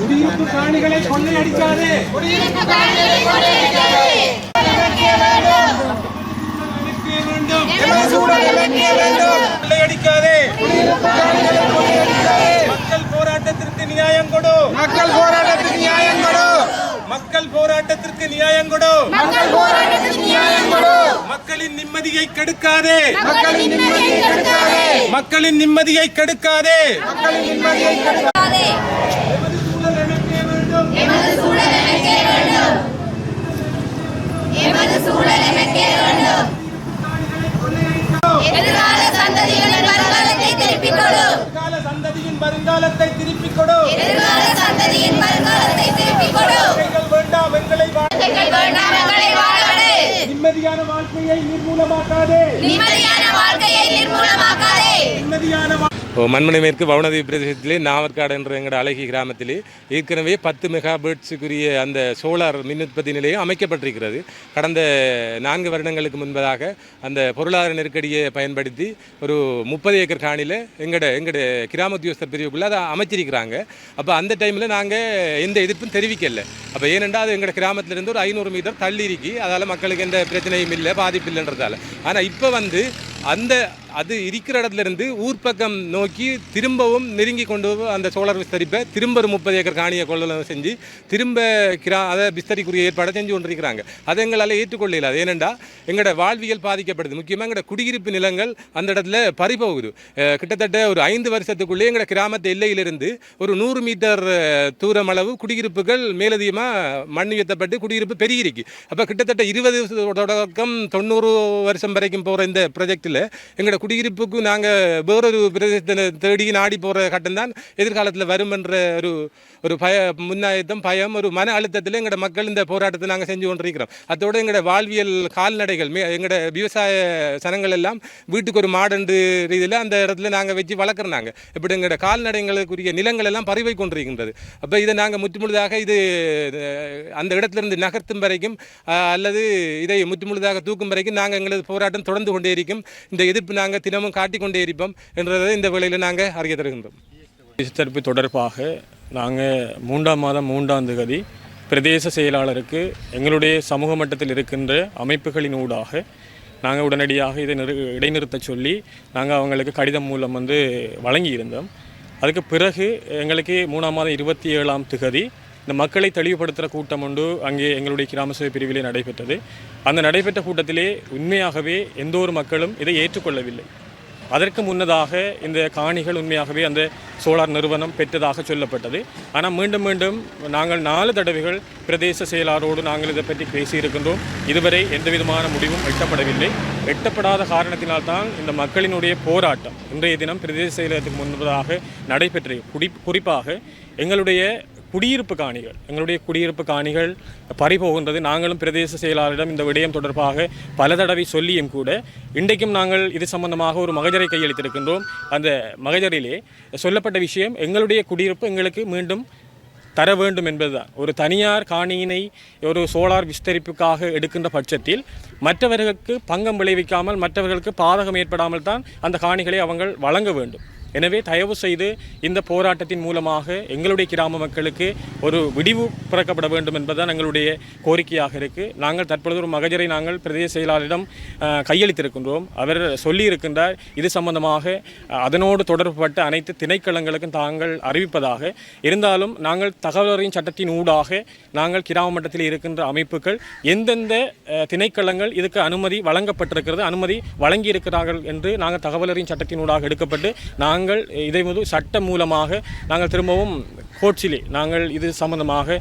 குடியிருப்பு காணிகளை கொள்ளையடிக்காதே கொள்ளையடிக்காதே மக்கள் போராட்டத்திற்கு நியாயம் கொடு மக்கள் போராட்டத்துக்கு நியாயம் கொடு மக்கள் போராட்டத்திற்கு நியாயம் கொடு மக்கள் போராட்டத்துக்கு நியாயம் கொடு மக்களின் நிம்மதியை கெடுக்காதே. மக்களின் நிம்மதியை கெடுக்காதே. சந்ததியின் வருங்காலத்தை திருப்பிக் கொடு. சந்ததியின் வருங்காலத்தை திருப்பிக் கொடு. வேண்டாம் எங்களை வேண்டாம். நிம்மதியான வாழ்க்கையை நிர்மூலமாக்காதே நிம்மதி மண்மனை மேற்கு வவுனதீவு பிரதேசத்திலே நாவற்காடு என்ற எங்களோட அழகி கிராமத்திலே ஏற்கனவே பத்து மெகா பேர்ட்ஸுக்குரிய அந்த சோலார் மின் உற்பத்தி நிலையம் அமைக்கப்பட்டிருக்கிறது. கடந்த நான்கு வருடங்களுக்கு முன்பதாக அந்த பொருளாதார நெருக்கடியை பயன்படுத்தி ஒரு முப்பது ஏக்கர் காணியில் எங்களோட எங்களோட கிராம உத்தியோகஸ்தர் பிரிவுக்குள்ளே அதை அமைச்சிருக்கிறாங்க. அப்போ அந்த டைமில் நாங்கள் எந்த எதிர்ப்பும் தெரிவிக்கல. அப்போ ஏனென்றால் அது எங்களோட கிராமத்திலிருந்து ஒரு ஐநூறு மீட்டர் தள்ளி இருக்கி அதால் மக்களுக்கு எந்த பிரச்சனையும் இல்லை பாதிப்பு இல்லைன்றதால. ஆனால் இப்போ வந்து அந்த அது இருக்கிற இடத்துல இருந்து ஊர் பக்கம் நோக்கி திரும்பவும் நெருங்கி கொண்டு அந்த சோலார் விஸ்தரிப்பை திரும்ப ஒரு முப்பது ஏக்கர் காணியை கொள்ளலாம் செஞ்சு திரும்ப கிரா அதை விஸ்தரிக்குரிய ஏற்பாடை செஞ்சு கொண்டிருக்கிறாங்க. அதை எங்களால் ஏற்றுக்கொள்ள இல்லாது ஏனென்றால் எங்களோட வாழ்வியல் பாதிக்கப்படுது முக்கியமாக எங்களோட குடியிருப்பு நிலங்கள் அந்த இடத்துல பறிபோகுது. கிட்டத்தட்ட ஒரு ஐந்து வருஷத்துக்குள்ளே எங்களோட கிராமத்து எல்லையிலிருந்து ஒரு நூறு மீட்டர் தூரம் அளவு குடியிருப்புகள் மேலதிகமாக மண் உயர்த்தப்பட்டு குடியிருப்பு பெருகிருக்கு. அப்போ கிட்டத்தட்ட இருபது தொடக்கம் தொண்ணூறு வருஷம் வரைக்கும் போகிற இந்த ப்ராஜெக்டில் எங்களோட குடியிருப்புக்கு நாங்கள் வேறொரு பிரதேசத்தை தேடி நாடி போகிற கட்டம்தான் எதிர்காலத்தில் வரும் என்ற ஒரு ஒரு பய முன்னாயத்தம் பயம் ஒரு மன அழுத்தத்தில் எங்களோட மக்கள் இந்த போராட்டத்தை நாங்கள் செஞ்சு கொண்டிருக்கிறோம். அதோடு எங்களோட வாழ்வியல் கால்நடைகள் மே எங்களோட விவசாய சனங்கள் எல்லாம் வீட்டுக்கு ஒரு மாடண்டு ரீதியில் அந்த இடத்துல நாங்கள் வச்சு வளர்க்குறாங்க இப்படி எங்களோட கால்நடைகளுக்குரிய நிலங்கள் எல்லாம் பறிவை கொண்டிருக்கின்றது. அப்போ இதை நாங்கள் முற்றுமுழுதாக இது அந்த இடத்திலிருந்து நகர்த்தும் வரைக்கும் அல்லது இதை முற்றுமுழுதாக தூக்கும் வரைக்கும் நாங்கள் எங்களது போராட்டம் தொடர்ந்து கொண்டே இருக்கும். இந்த எதிர்ப்பு நாங்கள் நாங்கள் தினமும் காட்டிக்கொண்டே இருப்போம் என்றதை இந்த வேளையில் நாங்கள் அறிய தருகின்றோம். விசாரிப்பு தொடர்பாக நாங்கள் மூன்றாம் மாதம் மூன்றாம் தேதி பிரதேச செயலாளருக்கு எங்களுடைய சமூக மட்டத்தில் இருக்கின்ற அமைப்புகளின் ஊடாக நாங்கள் உடனடியாக இதை நிறு இடைநிறுத்த சொல்லி நாங்கள் அவங்களுக்கு கடிதம் மூலம் வந்து வழங்கியிருந்தோம். அதுக்கு பிறகு எங்களுக்கு மூணாம் மாதம் இருபத்தி ஏழாம் திகதி இந்த மக்களை தெளிவுபடுத்துகிற கூட்டம் ஒன்று அங்கே எங்களுடைய கிராம சபை பிரிவிலே நடைபெற்றது. அந்த நடைபெற்ற கூட்டத்திலே உண்மையாகவே எந்த ஒரு மக்களும் இதை ஏற்றுக்கொள்ளவில்லை. அதற்கு முன்னதாக இந்த காணிகள் உண்மையாகவே அந்த சோலார் நிறுவனம் பெற்றதாக சொல்லப்பட்டது. ஆனால் மீண்டும் மீண்டும் நாங்கள் நாலு தடவைகள் பிரதேச செயலாளரோடு நாங்கள் இதை பற்றி பேசியிருக்கின்றோம். இதுவரை எந்த விதமான முடிவும் எட்டப்படவில்லை. எட்டப்படாத காரணத்தினால்தான் இந்த மக்களினுடைய போராட்டம் இன்றைய தினம் பிரதேச செயலகத்துக்கு முன்பதாக நடைபெற்ற குறிப்பாக எங்களுடைய குடியிருப்பு காணிகள். எங்களுடைய குடியிருப்பு காணிகள் பறிபோகின்றது. நாங்களும் பிரதேச செயலாளரிடம் இந்த விடயம் தொடர்பாக பல தடவை சொல்லியும் கூட இன்றைக்கும் நாங்கள் இது சம்பந்தமாக ஒரு மகஜரை கையளித்திருக்கின்றோம். அந்த மகஜரிலே சொல்லப்பட்ட விஷயம் எங்களுடைய குடியிருப்பு எங்களுக்கு மீண்டும் தர வேண்டும் என்பதுதான். ஒரு தனியார் காணியினை ஒரு சோலார் விஸ்தரிப்புக்காக எடுக்கின்ற பட்சத்தில் மற்றவர்களுக்கு பங்கம் விளைவிக்காமல் மற்றவர்களுக்கு பாதகம் ஏற்படாமல் தான் அந்த காணிகளை அவங்கள் வழங்க வேண்டும். எனவே தயவு செய்து இந்த போராட்டத்தின் மூலமாக எங்களுடைய கிராம மக்களுக்கு ஒரு விடிவு பிறக்கப்பட வேண்டும் என்பதுதான் எங்களுடைய கோரிக்கையாக இருக்குது நாங்கள் தற்பொழுது ஒரு மகஜரை நாங்கள் பிரதேச செயலாளரிடம் கையளித்திருக்கின்றோம். அவர் சொல்லியிருக்கின்றார் இது சம்பந்தமாக அதனோடு தொடர்புபட்ட அனைத்து திணைக்களங்களுக்கும் தாங்கள் அறிவிப்பதாக. இருந்தாலும் நாங்கள் தகவலறியும் சட்டத்தின் ஊடாக நாங்கள் கிராம மட்டத்தில் இருக்கின்ற அமைப்புகள் எந்தெந்த திணைக்களங்கள் இதுக்கு அனுமதி வழங்கப்பட்டிருக்கிறது அனுமதி வழங்கியிருக்கிறார்கள் என்று நாங்கள் தகவலறியும் சட்டத்தின் ஊடாக எடுக்கப்பட்டு நாங்கள் இதை வந்து சட்டம் மூலமாக நாங்கள் திரும்பவும் கோட்சிலே நாங்கள் இது சம்பந்தமாக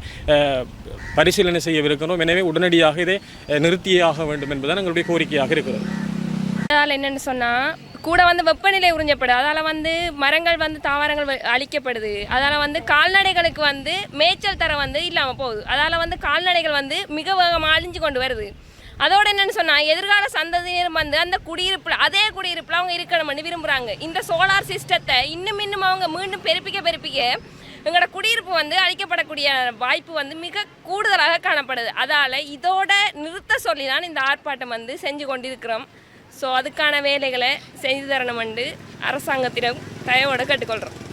பரிசீலனை செய்யவிருக்கிறோம். எனவே உடனடியாக இதை நிறுத்தியாக வேண்டும் என்பதுதான் எங்களுடைய கோரிக்கையாக இருக்கிறது. அதனால் என்னென்னு சொன்னால் கூட வந்து வெப்பநிலை உறிஞ்சப்படுது. அதால் வந்து மரங்கள் வந்து தாவரங்கள் அழிக்கப்படுது. அதால் வந்து கால்நடைகளுக்கு வந்து மேய்ச்சல் தரம் வந்து இல்லாமல் போகுது. அதால் வந்து கால்நடைகள் வந்து மிக வேகமாக அழிஞ்சு கொண்டு வருது. அதோட என்னன்னு சொன்னால் எதிர்கால சந்ததியினர் வந்து அந்த குடியிருப்பில் அதே குடியிருப்பில் அவங்க இருக்கணும்னு விரும்புகிறாங்க இந்த சோலார் சிஸ்டத்தை இன்னும் இன்னும் அவங்க மீண்டும் பெருப்பிக்க பெருப்பிக்க எங்களோட குடியிருப்பு வந்து அழிக்கப்படக்கூடிய வாய்ப்பு வந்து மிக கூடுதலாக காணப்படுது. அதால் இதோட நிறுத்த சொல்லி தான் இந்த ஆர்ப்பாட்டம் வந்து செஞ்சு கொண்டிருக்கிறோம். ஸோ அதுக்கான வேலைகளை செய்து தரணும் அரசாங்கத்திடம் தயவோடு கேட்டுக்கொள்கிறோம்